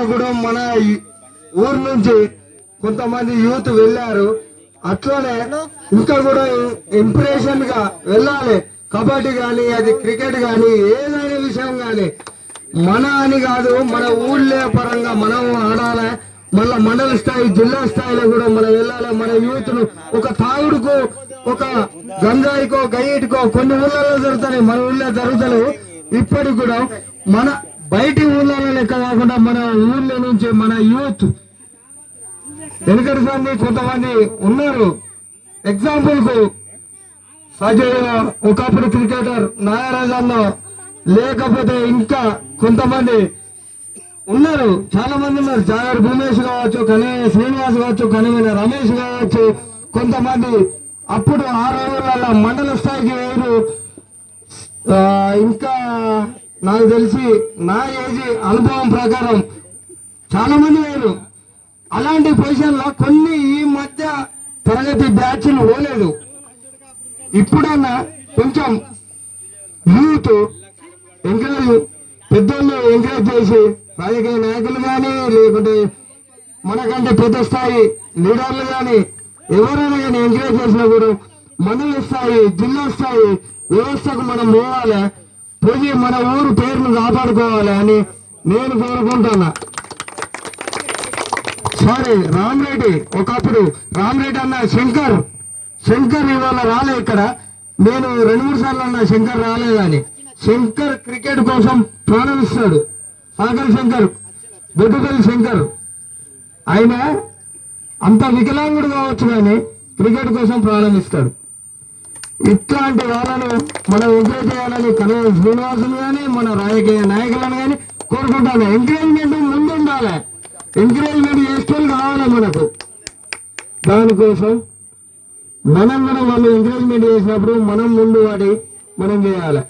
సందర్భంగా కూడా మన ఊరు నుంచి కొంతమంది యూత్ వెళ్ళారు. అట్లనే ఇంకా కూడా ఇంప్రెషన్గా వెళ్ళాలి. కబడ్డీ కానీ అది క్రికెట్ కానీ ఏదైనా విషయం కానీ మన అని కాదు మన ఊళ్ళే పరంగా మనం ఆడాలి. మళ్ళా మండల స్థాయి జిల్లా స్థాయిలో కూడా మనం వెళ్ళాలి. మన యూత్ను ఒక తాగుడుకు ఒక గంజాయికో గయ్యిటికో కొన్ని ఊళ్ళలో జరుగుతాయి మన ఊళ్ళో జరుగుతాయి ఇప్పటికి కూడా మన బయటి ఊళ్ళలో లెక్క కాకుండా మన ఊళ్ళో నుంచి మన యూత్. వెనుకటి సంది కొంతమంది ఉన్నారు. ఎగ్జాంపుల్కు సజయ్ ఒకప్పుడు క్రికెటర్ నాగరాజన్న లేకపోతే ఇంకా కొంతమంది ఉన్నారు. చాలా మంది ఉన్నారు. జాగర్ భూమేష్ కావచ్చు కనే శ్రీనివాస్ కావచ్చు కనివిన రమేష్ కావచ్చు కొంతమంది అప్పుడు ఆ రోజులలో మండల స్థాయికి వేరు. ఇంకా నాకు తెలిసి నా ఏజ్ అనుభవం ప్రకారం చాలా మంది వేరు. అలాంటి పొజిషన్లో కొన్ని ఈ మధ్య తరగతి బ్యాచ్లు పోలేదు. ఇప్పుడన్నా కొంచెం యూత్ ఎంకరేజ్ పెద్దోళ్ళు ఎంకరేజ్ చేసి రాజకీయ నాయకులు కానీ లేకుంటే మనకంటే పెద్ద స్థాయి లీడర్లు కానీ ఎవరైనా కానీ ఎంకరేజ్ చేసినా కూడా మండల స్థాయి జిల్లా స్థాయి వ్యవస్థకు మనం పోవాలి? పోయి మన ఊరు పేరును కాపాడుకోవాలి అని నేను కోరుకుంటున్నా. సారీ రామరెడ్డి ఒకప్పుడు రామరెడ్డి అన్న శంకర్ శంకర్ ఇవాళ రాలే ఇక్కడ. నేను రెండు మూడు సార్లు అన్న శంకర్ రాలేదని. శంకర్ క్రికెట్ కోసం ప్రాణం ఇస్తాడు. సాగర్ శంకర్ బొడ్డుపల్లి శంకర్. ఆయన అంత వికలాంగుడు కావచ్చు కానీ క్రికెట్ కోసం ప్రాణం ఇస్తాడు. ఇట్లాంటి వాళ్ళను మనం ఎంకరేజ్ చేయాలని కనవ శ్రీనివాసులు కానీ మన రాజకీయ నాయకులను కానీ కోరుకుంటాను. ఎంకరేజ్మెంట్ ముందు ఉండాలి ఎంకరేజ్మెంట్ చేసుకొని కావాలి మనకు. దానికోసం మనం కూడా వాళ్ళు ఎంకరేజ్మెంట్ చేసినప్పుడు మనం ముందు వాడి మనం చేయాలి.